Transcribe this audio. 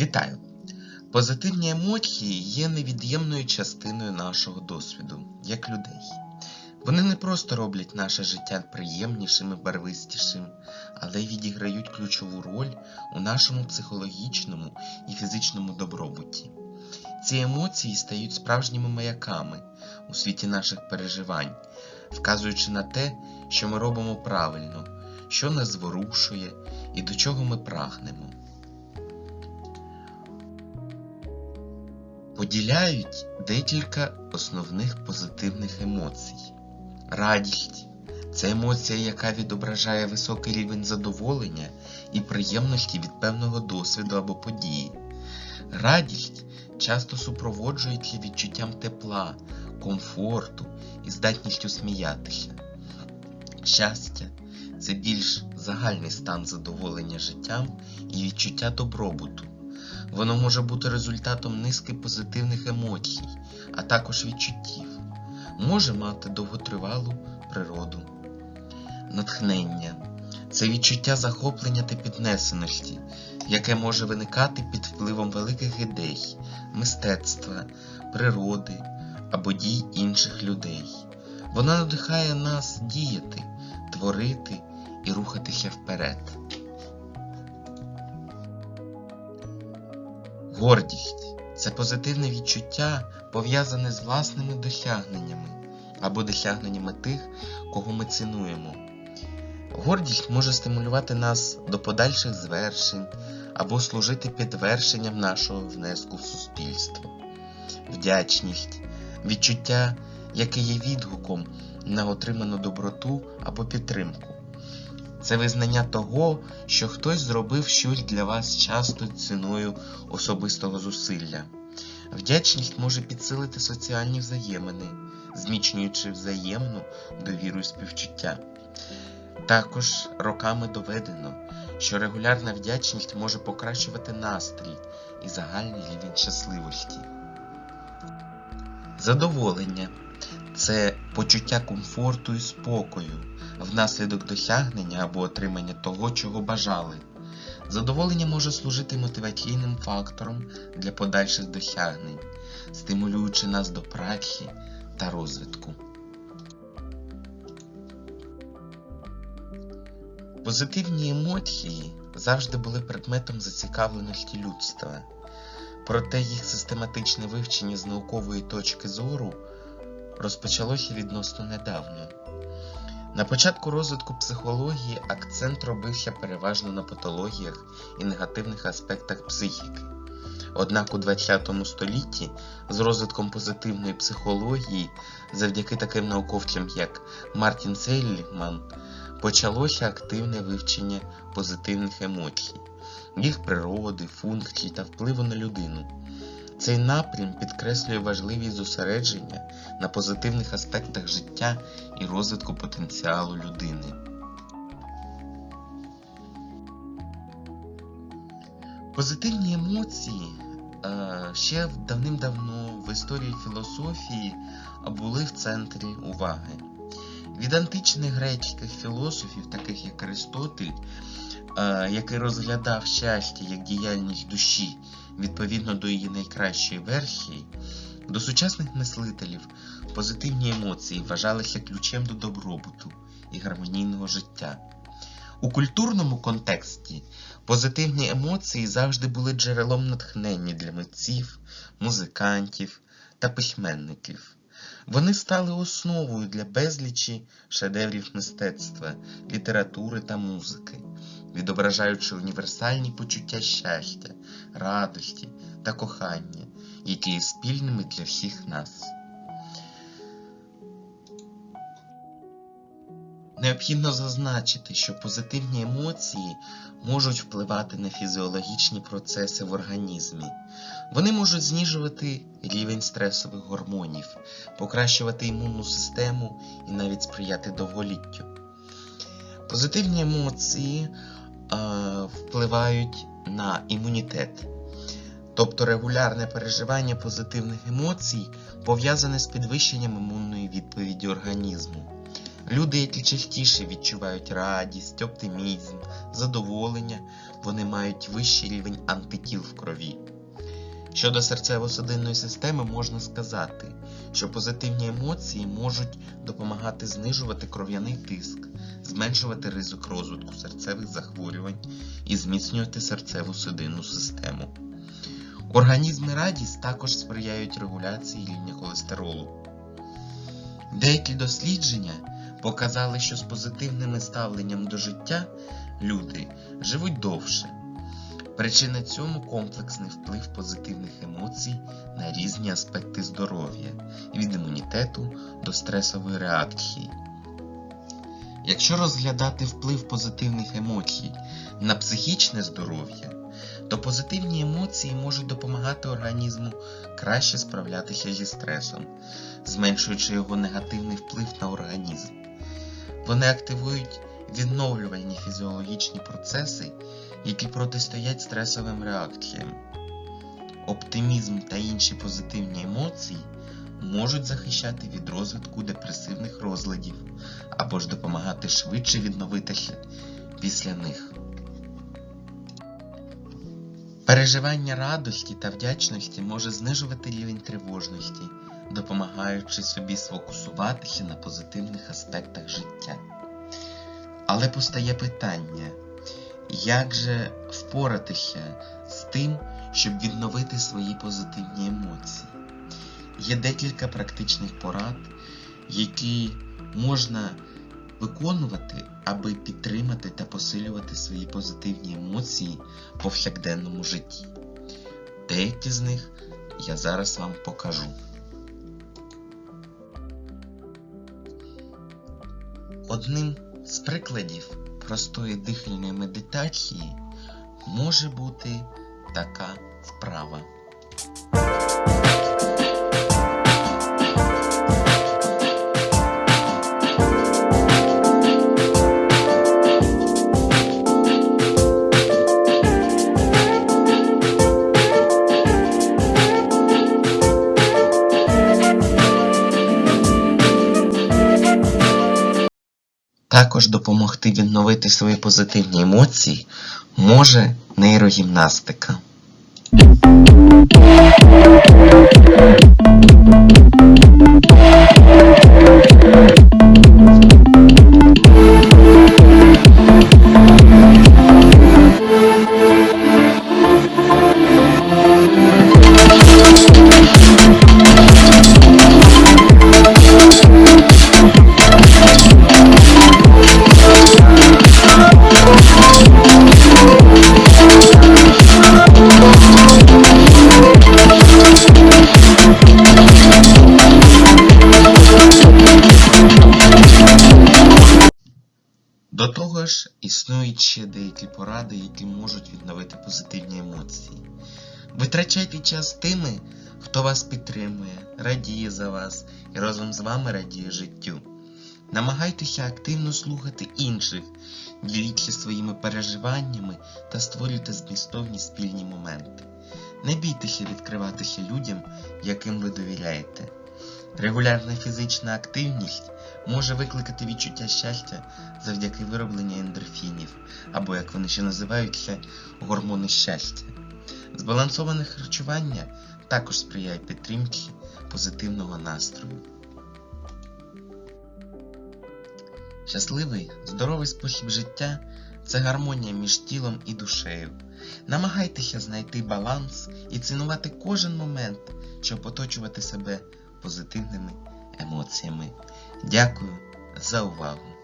Вітаю! Позитивні емоції є невід'ємною частиною нашого досвіду, як людей. Вони не просто роблять наше життя приємнішим і барвистішим, але й відіграють ключову роль у нашому психологічному і фізичному добробуті. Ці емоції стають справжніми маяками у світі наших переживань, вказуючи на те, що ми робимо правильно, що нас зворушує і до чого ми прагнемо. Поділяють декілька основних позитивних емоцій. Радість це емоція, яка відображає високий рівень задоволення і приємності від певного досвіду або події. Радість часто супроводжується відчуттям тепла, комфорту і здатністю сміятися. Щастя це більш загальний стан задоволення життям і відчуття добробуту. Воно може бути результатом низки позитивних емоцій, а також відчуттів, може мати довготривалу природу. Натхнення це відчуття захоплення та піднесеності, яке може виникати під впливом великих ідей, мистецтва, природи або дій інших людей. Воно надихає нас діяти, творити і рухатися вперед. Гордість це позитивне відчуття, пов'язане з власними досягненнями або досягненнями тих, кого ми цінуємо. Гордість може стимулювати нас до подальших звершень або служити підтвердженням нашого внеску в суспільство. Вдячність відчуття, яке є відгуком на отриману доброту або підтримку. Це визнання того, що хтось зробив щось для вас часто ціною особистого зусилля. Вдячність може підсилити соціальні взаємини, зміцнюючи взаємну довіру і співчуття. Також роками доведено, що регулярна вдячність може покращувати настрій і загальний рівень щасливості. Задоволення це почуття комфорту і спокою внаслідок досягнення або отримання того, чого бажали. Задоволення може служити мотиваційним фактором для подальших досягнень, стимулюючи нас до праці та розвитку. Позитивні емоції завжди були предметом зацікавленості людства, проте їх систематичне вивчення з наукової точки зору розпочалося відносно недавно. На початку розвитку психології акцент робився переважно на патологіях і негативних аспектах психіки. Однак у ХХ столітті з розвитком позитивної психології, завдяки таким науковцям, як Мартін Сейлігман, почалося активне вивчення позитивних емоцій, їх природи, функцій та впливу на людину. Цей напрям підкреслює важливість зосередження на позитивних аспектах життя і розвитку потенціалу людини. Позитивні емоції ще давним-давно в історії філософії були в центрі уваги. Від античних грецьких філософів, таких як Аристотель, який розглядав щастя як діяльність душі відповідно до її найкращої версії, до сучасних мислителів позитивні емоції вважалися ключем до добробуту і гармонійного життя. У культурному контексті позитивні емоції завжди були джерелом натхнення для митців, музикантів та письменників. Вони стали основою для безлічі шедеврів мистецтва, літератури та музики, відображаючи універсальні почуття щастя, радості та кохання, які є спільними для всіх нас. Необхідно зазначити, що позитивні емоції можуть впливати на фізіологічні процеси в організмі. Вони можуть знижувати рівень стресових гормонів, покращувати імунну систему і навіть сприяти довголіттю. Позитивні емоції впливають на імунітет. Тобто регулярне переживання позитивних емоцій пов'язане з підвищенням імунної відповіді організму. Люди, які частіше відчувають радість, оптимізм, задоволення, вони мають вищий рівень антитіл в крові. Щодо серцево-судинної системи можна сказати, що позитивні емоції можуть допомагати знижувати кров'яний тиск, зменшувати ризик розвитку серцевих захворювань і зміцнювати серцево-судинну систему. Організм і радість також сприяють регуляції рівня холестеролу. Деякі дослідження показали, що з позитивним ставленням до життя люди живуть довше. Причина цьому комплексний вплив позитивних емоцій на різні аспекти здоров'я від імунітету до стресової реакції. Якщо розглядати вплив позитивних емоцій на психічне здоров'я, то позитивні емоції можуть допомагати організму краще справлятися зі стресом, зменшуючи його негативний вплив на організм. Вони активують відновлювальні фізіологічні процеси, які протистоять стресовим реакціям. Оптимізм та інші позитивні емоції можуть захищати від розвитку депресивних розладів або ж допомагати швидше відновитися після них. Переживання радості та вдячності може знижувати рівень тривожності, допомагаючи собі сфокусуватися на позитивних аспектах життя. Але постає питання, як же впоратися з тим, щоб відновити свої позитивні емоції? Є декілька практичних порад, які можна виконувати, аби підтримати та посилювати свої позитивні емоції в повсякденному житті. Деякі з них я зараз вам покажу. Одним з прикладів простої дихальної медитації може бути така вправа. Також допомогти відновити свої позитивні емоції може нейрогімнастика. Thank того ж, існують ще деякі поради, які можуть відновити позитивні емоції. Витрачайте час тими, хто вас підтримує, радіє за вас і разом з вами радіє життю. Намагайтеся активно слухати інших, діліться своїми переживаннями та створюйте змістовні спільні моменти. Не бійтеся відкриватися людям, яким ви довіряєте. Регулярна фізична активність може викликати відчуття щастя завдяки виробленню ендорфінів, або, як вони ще називаються, гормони щастя. Збалансоване харчування також сприяє підтримці позитивного настрою. Щасливий, здоровий спосіб життя це гармонія між тілом і душею. Намагайтеся знайти баланс і цінувати кожен момент, щоб оточувати себе позитивними емоціями. Дякую за увагу!